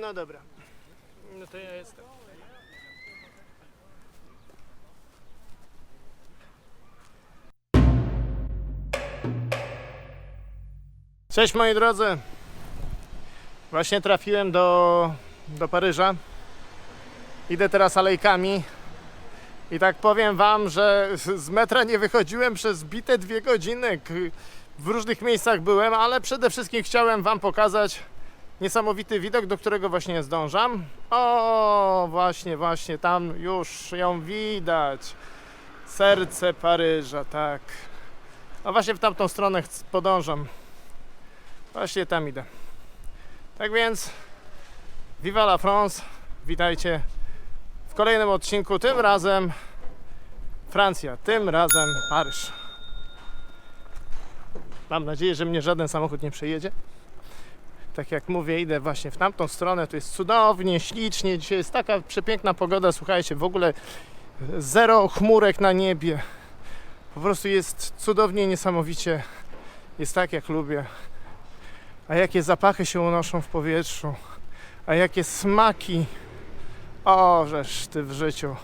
No dobra. No to ja jestem. Cześć moi drodzy. Właśnie trafiłem do, do Paryża. Idę teraz alejkami. I tak powiem wam, że z metra nie wychodziłem przez bite dwie godziny. W różnych miejscach byłem, ale przede wszystkim chciałem wam pokazać niesamowity widok, do którego właśnie zdążam. O, właśnie, właśnie, tam już ją widać. Serce Paryża, tak. A właśnie w tamtą stronę podążam. Właśnie tam idę. Tak więc, Viva la France, witajcie w kolejnym odcinku, tym razem Francja, tym razem Paryż. Mam nadzieję, że mnie żaden samochód nie przejedzie. Tak jak mówię, idę właśnie w tamtą stronę. Tu jest cudownie, ślicznie. Dzisiaj jest taka przepiękna pogoda. Słuchajcie, w ogóle zero chmurek na niebie. Po prostu jest cudownie, niesamowicie. Jest tak, jak lubię. A jakie zapachy się unoszą w powietrzu. A jakie smaki. O, żeż ty w życiu.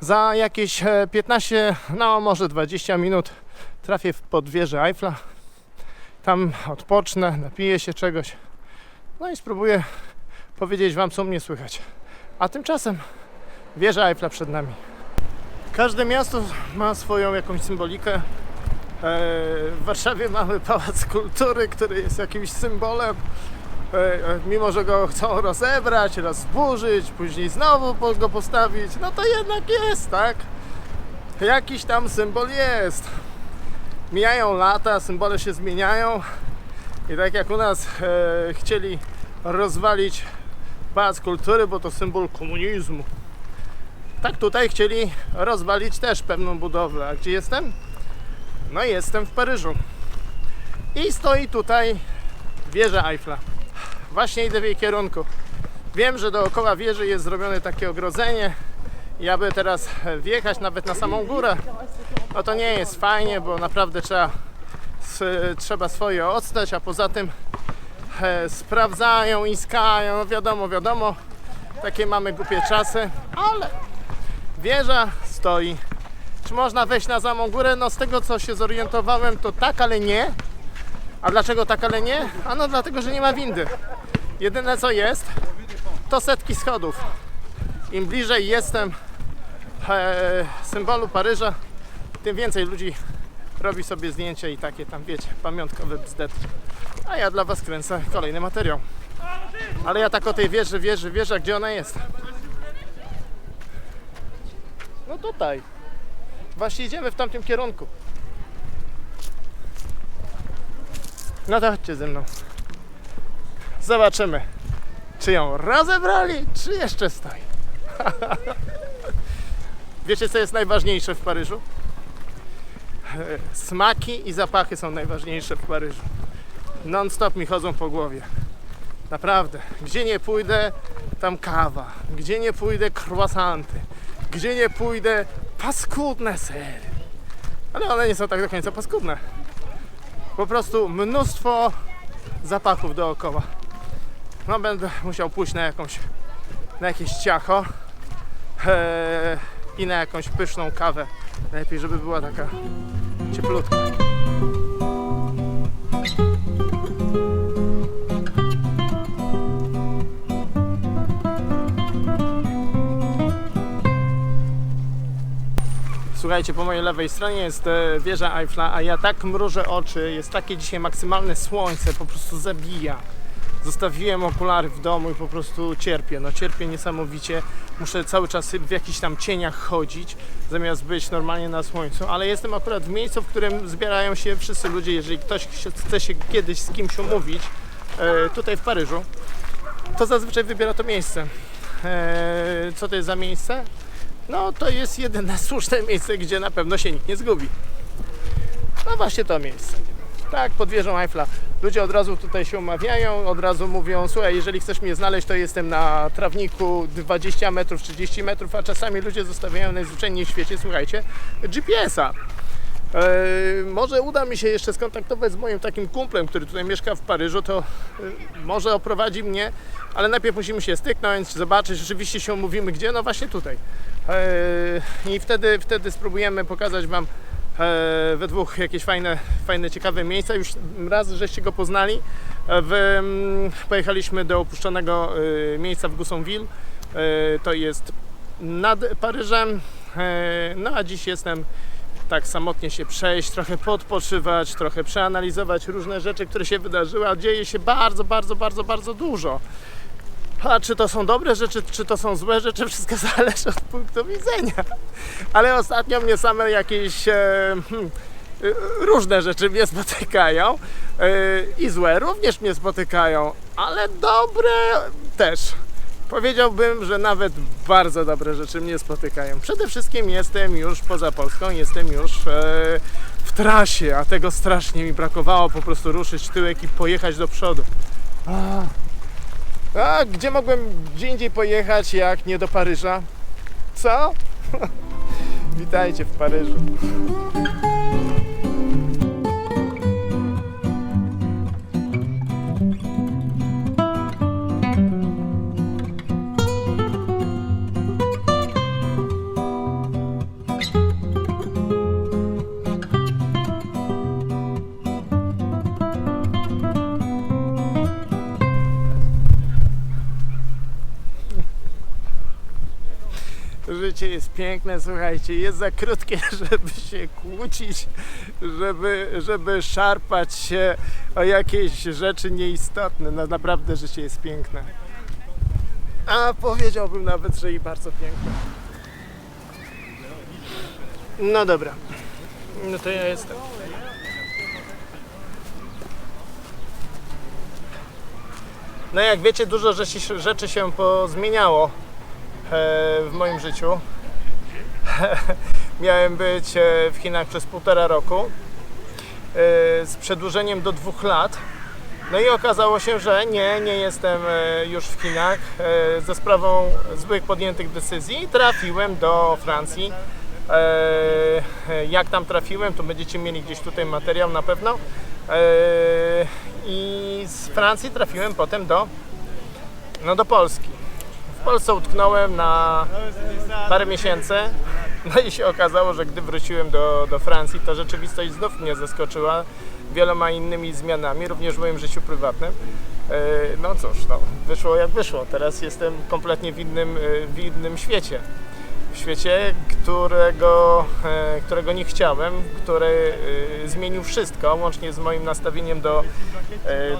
Za jakieś e, 15, no może 20 minut trafię w podwieżę Eiffla. Tam odpocznę, napiję się czegoś. No i spróbuję powiedzieć Wam, co mnie słychać. A tymczasem wieża Eiffla przed nami. Każde miasto ma swoją jakąś symbolikę. E, W Warszawie mamy Pałac Kultury, który jest jakimś symbolem. E, e, Mimo, że go chcą rozebrać, raz zburzyć, później znowu go postawić, no to jednak jest, tak? Jakiś tam symbol jest. Mijają lata, symbole się zmieniają i tak jak u nas e, chcieli rozwalić Pałac Kultury, bo to symbol komunizmu. Tak tutaj chcieli rozwalić też pewną budowlę. A gdzie jestem? No jestem w Paryżu. I stoi tutaj wieża Eiffla. Właśnie idę w jej kierunku. Wiem, że dookoła wieży jest zrobione takie ogrodzenie i aby teraz wjechać nawet na samą górę, no to nie jest fajnie, bo naprawdę trzeba, trzeba swoje odstać, a poza tym e, sprawdzają, iskają, no wiadomo, wiadomo, takie mamy głupie czasy, ale wieża stoi. Czy można wejść na samą górę? No z tego co się zorientowałem to tak, ale nie. A dlaczego tak, ale nie? A no dlatego, że nie ma windy. Jedyne co jest, to setki schodów. Im bliżej jestem e, symbolu Paryża, tym więcej ludzi robi sobie zdjęcia i takie tam, wiecie, pamiątkowe bzdety. A ja dla Was kręcę kolejny materiał. Ale ja tak o tej wieży, wieży, wieży, a gdzie ona jest? No tutaj. Właśnie idziemy w tamtym kierunku. No to chodźcie ze mną. Zobaczymy, czy ją rozebrali, czy jeszcze stoi. Wiecie, co jest najważniejsze w Paryżu? E, Smaki i zapachy są najważniejsze w Paryżu. Non-stop mi chodzą po głowie. Naprawdę. Gdzie nie pójdę, tam kawa. Gdzie nie pójdę, croissanty. Gdzie nie pójdę, paskudne sery. Ale one nie są tak do końca paskudne. Po prostu mnóstwo zapachów dookoła. No będę musiał pójść na jakąś, na jakieś ciacho eee, i na jakąś pyszną kawę. Lepiej, żeby była taka cieplutka. Słuchajcie, po mojej lewej stronie jest e, wieża Eiffla, a ja tak mrużę oczy, jest takie dzisiaj maksymalne słońce, po prostu zabija. Zostawiłem okulary w domu i po prostu cierpię, no cierpię niesamowicie. Muszę cały czas w jakichś tam cieniach chodzić, zamiast być normalnie na słońcu, ale jestem akurat w miejscu, w którym zbierają się wszyscy ludzie, jeżeli ktoś chce się kiedyś z kimś umówić, e, tutaj w Paryżu, to zazwyczaj wybiera to miejsce. E, co to jest za miejsce? No to jest jedyne słuszne miejsce, gdzie na pewno się nikt nie zgubi. No właśnie to miejsce. Tak, pod wieżą Eiffla. Ludzie od razu tutaj się umawiają, od razu mówią, słuchaj, jeżeli chcesz mnie znaleźć, to jestem na trawniku 20 metrów, 30 metrów, a czasami ludzie zostawiają najzwyczajniej w świecie, słuchajcie, GPS-a. E, może uda mi się jeszcze skontaktować z moim takim kumplem, który tutaj mieszka w Paryżu, to e, może oprowadzi mnie, ale najpierw musimy się styknąć, zobaczyć, rzeczywiście się umówimy gdzie, no właśnie tutaj. E, I wtedy, wtedy spróbujemy pokazać Wam we dwóch jakieś fajne, fajne, ciekawe miejsca. Już raz żeście go poznali. E, W, mm, pojechaliśmy do opuszczonego e, miejsca w Goussainville. E, To jest nad Paryżem. E, No a dziś jestem tak samotnie się przejść, trochę podpoczywać, trochę przeanalizować różne rzeczy, które się wydarzyły, a dzieje się bardzo, bardzo, bardzo, bardzo dużo. A czy to są dobre rzeczy, czy to są złe rzeczy, wszystko zależy od punktu widzenia. Ale ostatnio mnie same jakieś e, hmm, y, różne rzeczy mnie spotykają e, i złe również mnie spotykają, ale dobre też. Powiedziałbym, że nawet bardzo dobre rzeczy mnie spotykają. Przede wszystkim jestem już poza Polską, jestem już e, w trasie, a tego strasznie mi brakowało, po prostu ruszyć tyłek i pojechać do przodu. A, a gdzie mogłem gdzie indziej pojechać, jak nie do Paryża? Co? Witajcie w Paryżu. Życie jest piękne, słuchajcie, jest za krótkie, żeby się kłócić, żeby, żeby szarpać się o jakieś rzeczy nieistotne. No naprawdę życie jest piękne. A powiedziałbym nawet, że i bardzo piękne. No dobra. No to ja jestem. No jak wiecie, dużo rzeczy, rzeczy się pozmieniało w moim życiu. Miałem być e, w Chinach przez półtora roku e, z przedłużeniem do dwóch lat. No i okazało się, że nie, nie jestem e, już w Chinach. E, Ze sprawą złych podjętych decyzji trafiłem do Francji. E, Jak tam trafiłem, to będziecie mieli gdzieś tutaj materiał na pewno. E, I z Francji trafiłem potem do, no do Polski. W Polsce utknąłem na parę miesięcy. No i się okazało, że gdy wróciłem do, do Francji, to rzeczywistość znów mnie zaskoczyła wieloma innymi zmianami, również w moim życiu prywatnym. E, No cóż, no, wyszło jak wyszło. Teraz jestem kompletnie w innym, e, w innym świecie. W świecie, którego, e, którego nie chciałem, który zmienił wszystko, łącznie z moim nastawieniem do,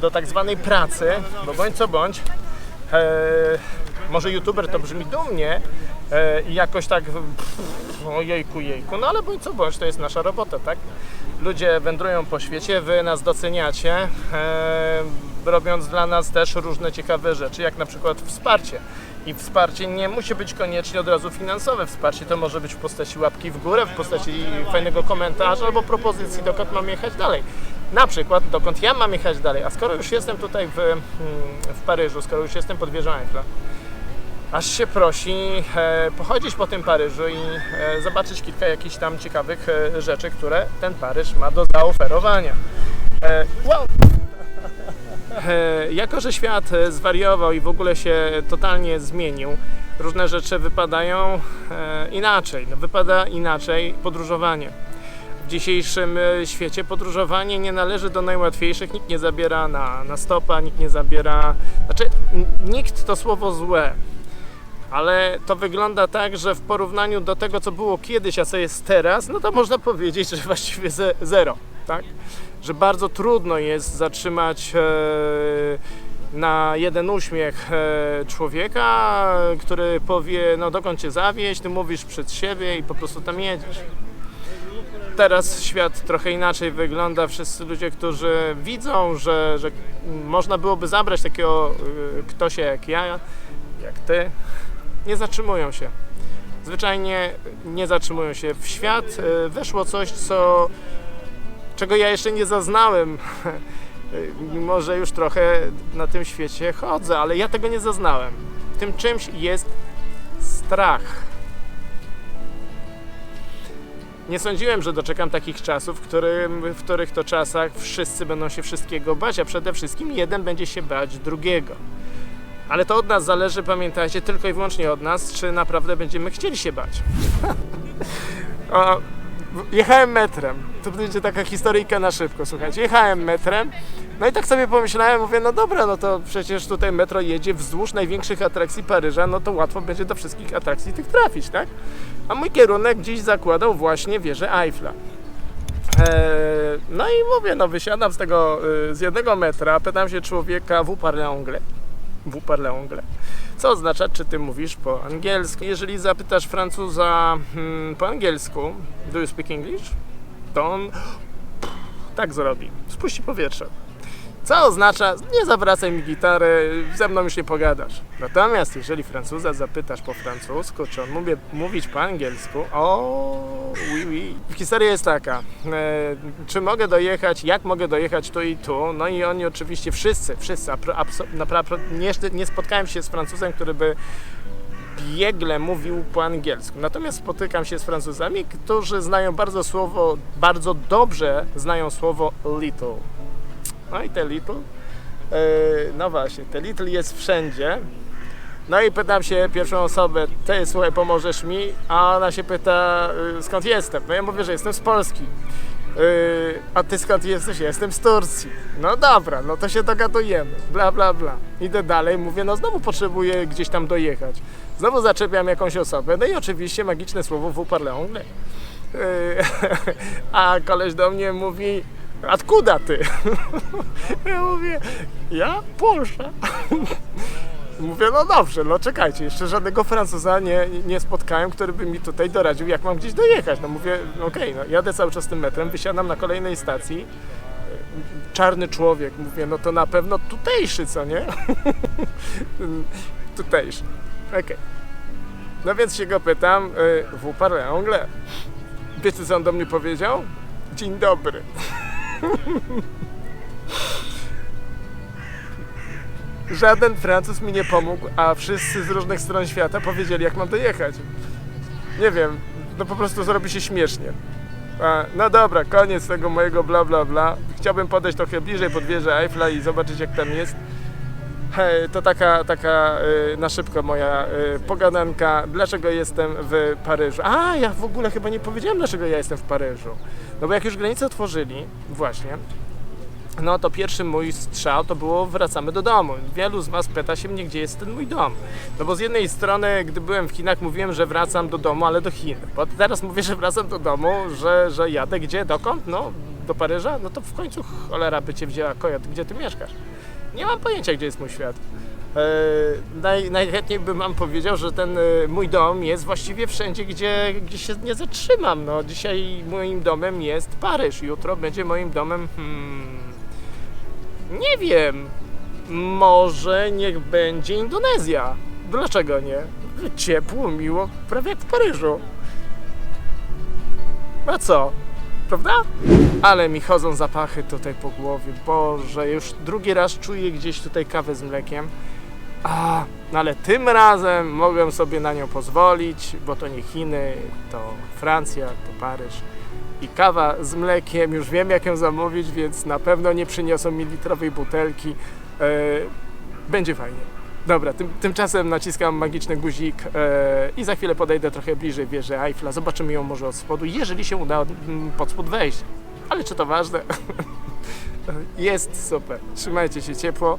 do tak zwanej pracy, bo bądź co bądź, może youtuber to brzmi dumnie e, i jakoś tak pff, o jejku, jejku, no ale bądź co bądź, to jest nasza robota, tak? Ludzie wędrują po świecie, wy nas doceniacie, e, robiąc dla nas też różne ciekawe rzeczy, jak na przykład wsparcie. I wsparcie nie musi być koniecznie od razu finansowe. Wsparcie to może być w postaci łapki w górę, w postaci fajnego komentarza albo propozycji, dokąd mam jechać dalej. Na przykład, dokąd ja mam jechać dalej. A skoro już jestem tutaj w, mm, w Paryżu, skoro już jestem pod wieżą Eiffla, aż się prosi e, pochodzić po tym Paryżu i e, zobaczyć kilka jakichś tam ciekawych e, rzeczy, które ten Paryż ma do zaoferowania. Wow! Jako, że świat zwariował i w ogóle się totalnie zmienił, różne rzeczy wypadają inaczej. No, wypada inaczej podróżowanie. W dzisiejszym świecie podróżowanie nie należy do najłatwiejszych, nikt nie zabiera na, na stopa, nikt nie zabiera. Znaczy, nikt to słowo złe, ale to wygląda tak, że w porównaniu do tego, co było kiedyś, a co jest teraz, no to można powiedzieć, że właściwie ze, zero, tak? Że bardzo trudno jest zatrzymać e, na jeden uśmiech e, człowieka, który powie, no dokąd cię zawieźć, ty mówisz przed siebie i po prostu tam jedziesz. Teraz świat trochę inaczej wygląda. Wszyscy ludzie, którzy widzą, że, że można byłoby zabrać takiego y, ktoś jak ja, jak ty, nie zatrzymują się. Zwyczajnie nie zatrzymują się. W świat y, weszło coś, co, czego ja jeszcze nie zaznałem. Mimo, że już trochę na tym świecie chodzę, ale ja tego nie zaznałem. Tym czymś jest strach. Nie sądziłem, że doczekam takich czasów, w, którym, w których to czasach wszyscy będą się wszystkiego bać, a przede wszystkim jeden będzie się bać drugiego. Ale to od nas zależy, pamiętajcie, tylko i wyłącznie od nas, czy naprawdę będziemy chcieli się bać. o, w- jechałem metrem. To będzie taka historyjka na szybko, słuchajcie. Jechałem metrem, no i tak sobie pomyślałem, mówię, no dobra, no to przecież tutaj metro jedzie wzdłuż największych atrakcji Paryża, no to łatwo będzie do wszystkich atrakcji tych trafić, tak? A mój kierunek gdzieś zakładał właśnie wieżę Eiffla. Eee, no i mówię, no wysiadam z tego, y, z jednego metra, pytam się człowieka, vous parlez anglais? Vous parlez anglais. Co oznacza, czy ty mówisz po angielsku? Jeżeli zapytasz Francuza hmm, po angielsku, do you speak English? To on tak zrobi. Spuści powietrze. Co oznacza, nie zawracaj mi gitary, ze mną już nie pogadasz. Natomiast jeżeli Francuza zapytasz po francusku, czy on mówi mówić po angielsku, o, oui, oui. Historia jest taka, e, czy mogę dojechać, jak mogę dojechać tu i tu, no i oni oczywiście wszyscy, wszyscy, naprawdę nie, nie spotkałem się z Francuzem, który by biegle mówił po angielsku. Natomiast spotykam się z Francuzami, którzy znają bardzo słowo, bardzo dobrze znają słowo little. No i te little, yy, no właśnie, te little jest wszędzie. No i pytam się pierwszą osobę, ty słuchaj, pomożesz mi? A ona się pyta, yy, skąd jestem? No ja mówię, że jestem z Polski. Yy, a ty skąd jesteś? Jestem z Turcji. No dobra, no to się dogadujemy. Bla, bla, bla. Idę dalej, mówię, no znowu potrzebuję gdzieś tam dojechać. Znowu zaczepiam jakąś osobę, no i oczywiście magiczne słowo vous parlez anglais. Yy, a koleś do mnie mówi, Odkuda ty? Ja mówię, ja? Polsza. Mówię, no dobrze, no czekajcie, jeszcze żadnego Francuza nie, nie spotkałem, który by mi tutaj doradził, jak mam gdzieś dojechać. No mówię, okej, no jadę cały czas tym metrem, wysiadam na kolejnej stacji, czarny człowiek, mówię, no to na pewno tutejszy, co nie? tutejszy, okej. No więc się go pytam, y, vous parlez anglais? Wiecie, co on do mnie powiedział? Dzień dobry. Żaden Francuz mi nie pomógł, a wszyscy z różnych stron świata powiedzieli, jak mam dojechać. Nie wiem, no po prostu zrobi się śmiesznie. A, no dobra, koniec tego mojego bla bla bla. Chciałbym podejść trochę bliżej pod wieżę Eiffla i zobaczyć jak tam jest. Hej, to taka, taka y, na szybko moja y, pogadanka, dlaczego jestem w Paryżu. A, ja w ogóle chyba nie powiedziałem, dlaczego ja jestem w Paryżu. No bo jak już granicę otworzyli, właśnie, no to pierwszy mój strzał to było wracamy do domu. Wielu z Was pyta się mnie, gdzie jest ten mój dom. No bo z jednej strony, gdy byłem w Chinach, mówiłem, że wracam do domu, ale do Chin. Bo teraz mówię, że wracam do domu, że, że jadę gdzie, dokąd? No, do Paryża? No to w końcu cholera by Cię wzięła kojot, gdzie Ty mieszkasz? Nie mam pojęcia, gdzie jest mój świat. E, naj, najchętniej bym wam powiedział, że ten e, mój dom jest właściwie wszędzie, gdzie, gdzie się nie zatrzymam. No, dzisiaj moim domem jest Paryż, jutro będzie moim domem. Hmm, nie wiem. Może niech będzie Indonezja. Dlaczego nie? Ciepło, miło, prawie jak w Paryżu. A co? Prawda? Ale mi chodzą zapachy tutaj po głowie. Boże, już drugi raz czuję gdzieś tutaj kawę z mlekiem. A, no ale tym razem mogłem sobie na nią pozwolić, bo to nie Chiny, to Francja, to Paryż. I kawa z mlekiem, już wiem jak ją zamówić, więc na pewno nie przyniosą mi litrowej butelki. E, będzie fajnie. Dobra, tym, tymczasem naciskam magiczny guzik e, i za chwilę podejdę trochę bliżej wieży Eiffla. Zobaczymy ją może od spodu, jeżeli się uda mm, pod spód wejść. Ale czy to ważne? Jest super. Trzymajcie się ciepło.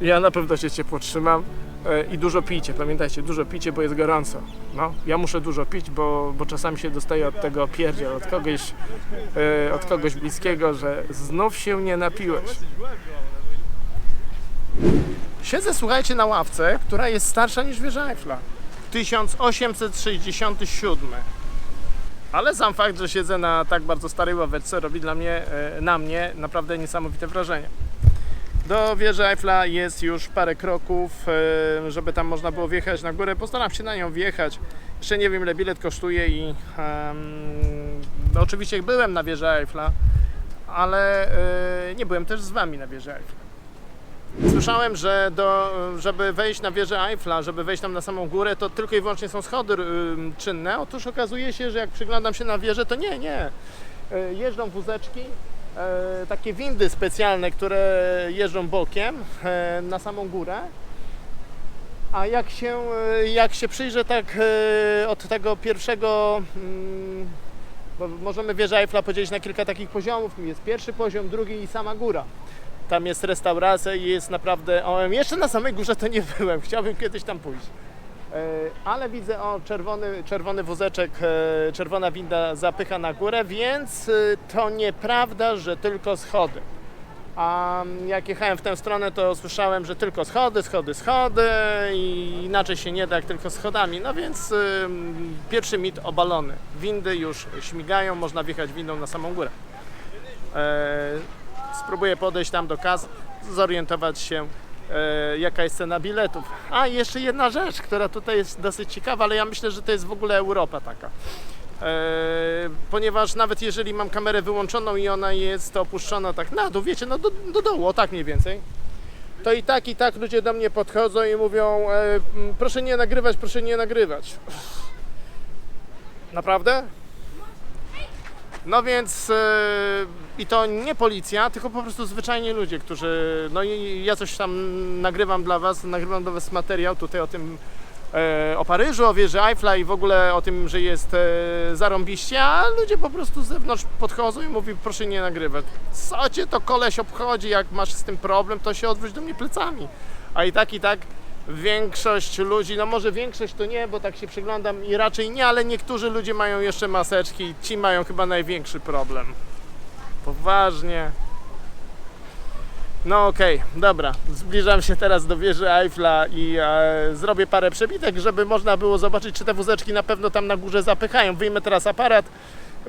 Ja na pewno się ciepło trzymam. E, I dużo pijcie, pamiętajcie, dużo pijcie, bo jest gorąco. No, ja muszę dużo pić, bo, bo czasami się dostaje od tego pierdziel, od kogoś, e, od kogoś bliskiego, że znów się nie napiłeś. Siedzę, słuchajcie, na ławce, która jest starsza niż wieża Eiffla. 1867. Ale sam fakt, że siedzę na tak bardzo starej ławeczce robi dla mnie, e, na mnie naprawdę niesamowite wrażenie. Do wieży Eiffla jest już parę kroków, e, żeby tam można było wjechać na górę. Postaram się na nią wjechać. Jeszcze nie wiem ile bilet kosztuje i em, no oczywiście byłem na wieży Eiffla, ale e, nie byłem też z Wami na wieży Eiffla. słyszałem, że do, żeby wejść na wieżę Eiffla, żeby wejść tam na samą górę, to tylko i wyłącznie są schody ym, czynne. Otóż okazuje się, że jak przyglądam się na wieżę, to nie, nie. E, Jeżdżą wózeczki, takie windy specjalne, które jeżdżą bokiem e, na samą górę. A jak się, e, jak się przyjrzę tak e, od tego pierwszego, mm, bo możemy wieżę Eiffla podzielić na kilka takich poziomów. Jest pierwszy poziom, drugi i sama góra. Tam jest restauracja i jest naprawdę. O, jeszcze na samej górze to nie byłem, chciałbym kiedyś tam pójść. E, Ale widzę, o, czerwony, czerwony wózeczek, e, czerwona winda zapycha na górę, więc e, to nieprawda, że tylko schody. A jak jechałem w tę stronę, to słyszałem, że tylko schody, schody, schody i inaczej się nie da jak tylko schodami. No więc ym, pierwszy mit obalony. Windy już śmigają, można wjechać windą na samą górę. Spróbuję podejść tam do kas, zorientować się, e, jaka jest cena biletów. A jeszcze jedna rzecz, która tutaj jest dosyć ciekawa, ale ja myślę, że to jest w ogóle Europa taka. E, ponieważ nawet jeżeli mam kamerę wyłączoną i ona jest opuszczona tak na dół, wiecie, no do, do dołu, o tak mniej więcej, to i tak, i tak ludzie do mnie podchodzą i mówią, e, proszę nie nagrywać, proszę nie nagrywać. Naprawdę? No więc e, i to nie policja, tylko po prostu zwyczajni ludzie, którzy, no i ja coś tam nagrywam dla Was, nagrywam dla Was materiał tutaj o tym, e, o Paryżu, o wieży Eiffla i w ogóle o tym, że jest e, zarąbiście, a ludzie po prostu z zewnątrz podchodzą i mówią, proszę nie nagrywać. Co Cię to koleś obchodzi, jak masz z tym problem, to się odwróć do mnie plecami. A i tak, i tak większość ludzi, no może większość to nie, bo tak się przyglądam i raczej nie, ale niektórzy ludzie mają jeszcze maseczki ci mają chyba największy problem. Poważnie. No okej, dobra. Zbliżam się teraz do wieży Eiffla i e, zrobię parę przebitek, żeby można było zobaczyć, czy te wózeczki na pewno tam na górze zapychają. Wyjmę teraz aparat,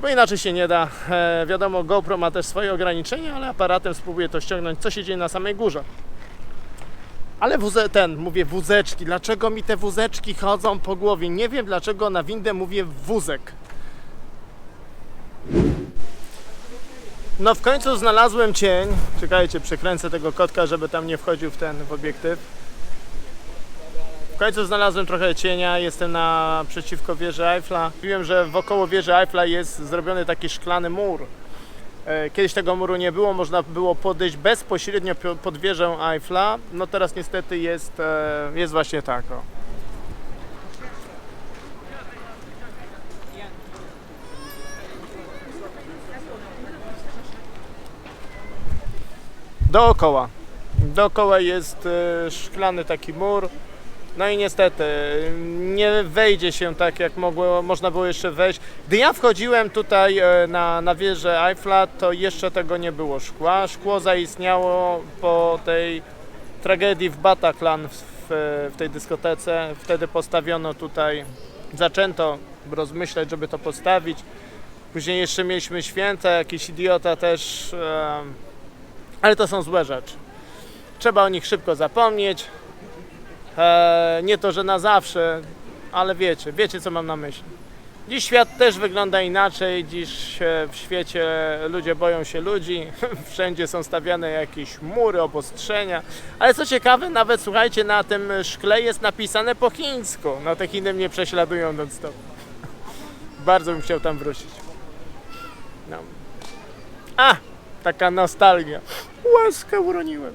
bo inaczej się nie da. E, wiadomo, GoPro ma też swoje ograniczenia, ale aparatem spróbuję to ściągnąć, co się dzieje na samej górze. Ale wuze, ten, mówię wózeczki. Dlaczego mi te wózeczki chodzą po głowie? Nie wiem dlaczego na windę mówię wózek. No w końcu znalazłem cień. Czekajcie, przekręcę tego kotka, żeby tam nie wchodził w ten w obiektyw. W końcu znalazłem trochę cienia, jestem naprzeciwko wieży Eiffla. Wiem, że wokoło wieży Eiffla jest zrobiony taki szklany mur. E, Kiedyś tego muru nie było, można było podejść bezpośrednio pod wieżę Eiffla. No teraz niestety jest, e, jest właśnie tak. O. Dookoła. Dookoła jest e, szklany taki mur. No i niestety nie wejdzie się tak, jak mogło, można było jeszcze wejść. Gdy ja wchodziłem tutaj e, na, na wieżę Eiffla, to jeszcze tego nie było szkła. Szkło zaistniało po tej tragedii w Bataclan w, w, tej dyskotece. Wtedy postawiono tutaj, zaczęto rozmyślać, żeby to postawić. Później jeszcze mieliśmy święta, jakiś idiota też, e, ale to są złe rzeczy. Trzeba o nich szybko zapomnieć. E, nie to, że na zawsze, ale wiecie, wiecie co mam na myśli. Dziś świat też wygląda inaczej, dziś e, w świecie ludzie boją się ludzi, wszędzie są stawiane jakieś mury, obostrzenia, ale co ciekawe, nawet słuchajcie, na tym szkle jest napisane po chińsku, no te Chiny mnie prześladują non stop. Bardzo bym chciał tam wrócić. No. A, taka nostalgia. Łaskę uroniłem.